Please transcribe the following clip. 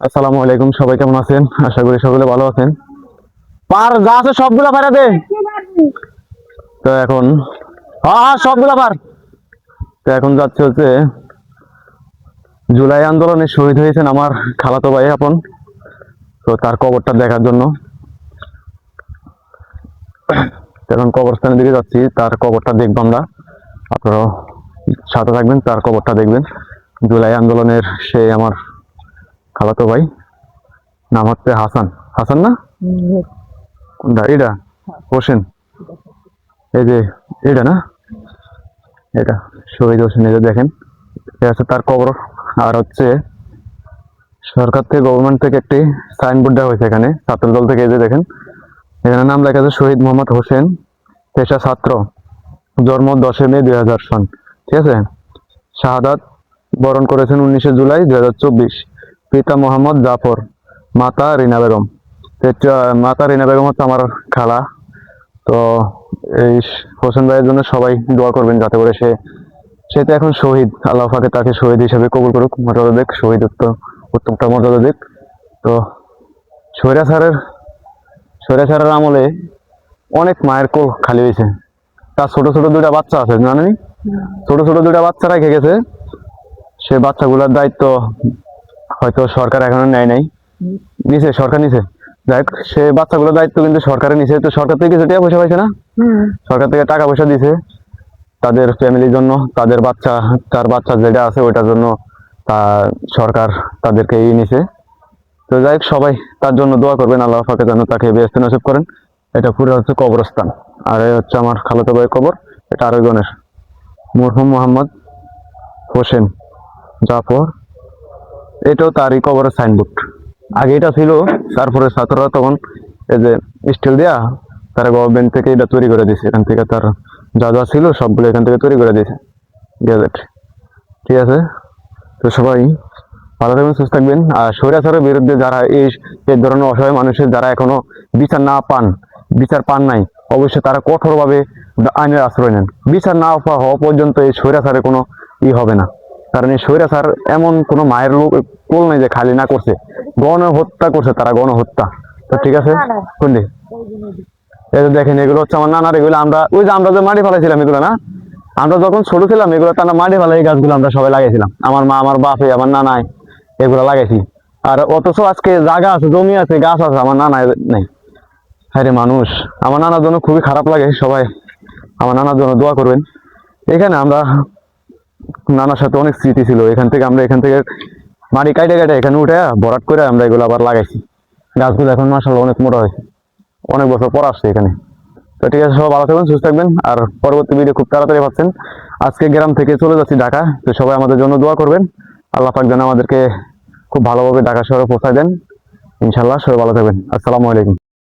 আসসালামু আলাইকুম, সবাই কেমন আছেন? আশা করি সকলে ভালো আছেন। পার, যা আছে সবগুলা পারে দে। তো এখন হ্যাঁ হ্যাঁ সবগুলা পার। তো এখন যাচ্ছে হচ্ছে জুলাই আন্দোলনে শহীদ হয়েছেন আমার খালাতো ভাই আপন। তো তার কবরটা দেখার জন্য। এখন কবরস্থানের দিকে যাচ্ছি, তার কবরটা দেখব আমরা। আপনারাও সাথে থাকবেন, তার কবরটা দেখবেন। জুলাই আন্দোলনের সে আমার খালাতো ভাই নাম হচ্ছে হাসান। হাসান না? কোনটা? এটা হোসেন। এই যে এটা না? এটা শহীদ হোসেন যে দেখেন। এটা হচ্ছে তার কবর আর হচ্ছে সরকার থেকে গভর্নমেন্ট থেকে একটি সাইনবোর্ড দেওয়া হয়েছে এখানে ছাত্রদল থেকে এই যে দেখেন। এখানে নাম লেখা আছে শহীদ মোহাম্মদ হোসেন পেশা ছাত্র জন্ম দশই মে দুই হাজার সন ঠিক আছে? শাহাদাত বরণ করেছেন উনিশে জুলাই দুই হাজার চব্বিশ। পিতা মোহাম্মদ জাফর, মাতা রিনা বেগম। মাতা রিনা বেগম হচ্ছে আমার খালা। তো এই হোসেন ভাইয়ের জন্য সবাই দোয়া করবেন যাতে করে সে সে তো এখন শহীদ। আল্লাহ পাকে তাকে শহীদ হিসেবে কবুল করুক, মর্যাদা দেখ শহীদ উত্তম উত্তমটা মর্যাদা দেখ তো সৈরা স্যারের সৈরা স্বৈরাচারের আমলে অনেক মায়ের কোল খালি হয়েছে। তার ছোট ছোট দুইটা বাচ্চা আছে জানেনি ছোট ছোট দুইটা বাচ্চা রেখে গেছে। সে বাচ্চাগুলোর দায়িত্ব হয়তো সরকার এখনও নেয় নাই। নিছে সরকার নিছে। যাই সে বাচ্চাগুলোর দায়িত্ব কিন্তু সরকারে নিছে। তো সরকার থেকে কিছু টাকা পয়সা পাইছে না? সরকার থেকে টাকা পয়সা দিছে। তাদের ফ্যামিলির জন্য তাদের বাচ্চা তার বাচ্চা যেটা আছে ওইটার জন্য তা সরকার তাদেরকে ই নিছে। তো যাই হোক, সবাই তার জন্য দোয়া করবেন আল্লাহ পাকে যেন তাকে ব্যস্ত নসিব করেন। এটা পুরো হচ্ছে কবরস্থান। আর এই হচ্ছে আমার খালাতো ভাই কবর। এটা আরেকজনের মুরহুম মোহাম্মদ হোসেন জাফর। এটাও তারই কবরের সাইনবোর্ড আগে এটা ছিল, তারপরে ছাত্ররা তখন এই যে স্টিল দেয়া তারা গভর্নমেন্ট থেকে এটা তৈরি করে দিয়েছে। এখান থেকে তার যা যা ছিল সবগুলো এখান থেকে তৈরি করে দিয়েছে। গ্যাজেট ঠিক আছে? তো সবাই ভালো থাকবেন, সুস্থ থাকবেন। আর স্বৈরাচারের বিরুদ্ধে যারা এই এই ধরনের অসহায় মানুষের যারা এখনও বিচার না পান, বিচার পান নাই, অবশ্যই তারা কঠোরভাবে আইনের আশ্রয় নেন। বিচার না হওয়া পর্যন্ত এই স্বৈরাচারে কোনো ই হবে না। কারণ এই স্বৈরাচার এমন কোনো মায়ের লোক কোল নেই যে খালি না করছে। গণহত্যা করছে তারা গণহত্যা। তো ঠিক আছে? শুনলি এই যে দেখেন এগুলো হচ্ছে আমার নানার এগুলো আমরা ওই যে আমরা যে মাটি ফেলাইছিলাম এগুলো না? আমরা যখন ছোট ছিলাম এগুলো তারা মাটি ফেলা এই গাছগুলো আমরা সবাই লাগাইছিলাম। আমার মা আমার বাপে আমার নানাই এগুলো লাগাইছি। আর অথচ আজকে জায়গা আছে জমি আছে গাছ আছে আমার নানায় নেই। হ্যাঁ রে মানুষ আমার নানার জন্য খুবই খারাপ লাগে সবাই। আমার নানার জন্য দোয়া করবেন। এখানে আমরা নানার সাথে অনেক স্মৃতি ছিল। এখান থেকে আমরা এখান থেকে মাটি কাটে কাটে এখানে উঠে ভরাট করে আমরা এগুলো আবার লাগাইছি। গাছগুলো এখন মাসাল্লাহ অনেক মোটা হয়েছে। অনেক বছর পর আসছে এখানে। তো ঠিক আছে, সবাই ভালো থাকবেন, সুস্থ থাকবেন। আর পরবর্তী ভিডিও খুব তাড়াতাড়ি পাচ্ছেন। আজকে গ্রাম থেকে চলে যাচ্ছি ঢাকা। তো সবাই আমাদের জন্য দোয়া করবেন। আল্লাহ পাক যেন আমাদেরকে খুব ভালোভাবে ঢাকা শহরে পৌঁছায় দেন। ইনশাল্লাহ সবাই ভালো থাকবেন। আসসালামু আলাইকুম।